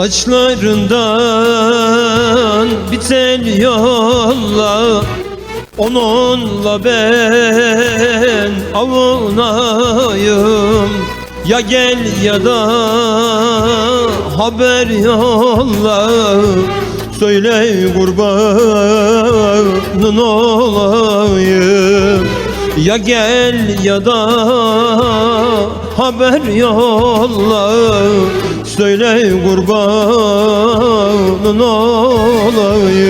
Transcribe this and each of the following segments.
Saçlarından bir tel yolla Onunla ben avunayım. Ya gel ya da haber yolla Söyle kurbanın olayım. Ya gel ya da haber yolla Söyle kurbanın olayım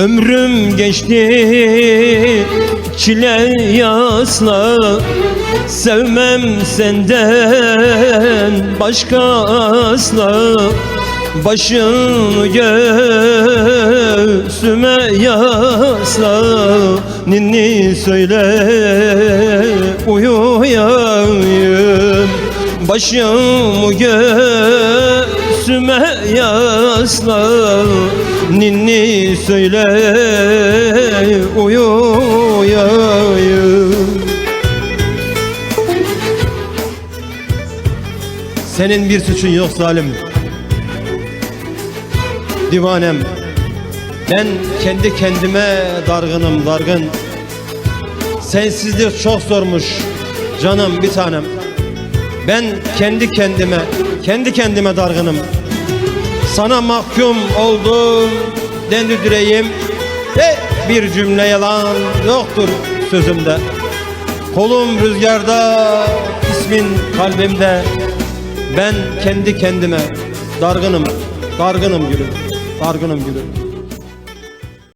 Ömrüm geçti çile yasla. Sevmem senden başka asla. Başını göğsüme yasla. Ninni söyle uyuyayım. Başımı göğsüme yasla Ninni söyle uyuyayım Senin bir suçun yok zalim Divanem Ben kendi kendime dargınım dargın. Sensizlik çok zormuş Canım bir tanem. Ben kendi kendime Kendi kendime dargınım. Sana mahkum oldum Dendi direğim. Ve bir cümle yalan yoktur sözümde. Kolum rüzgarda ismin kalbimde. Ben kendi kendime dargınım Dargınım gülüm Dargınım gülüm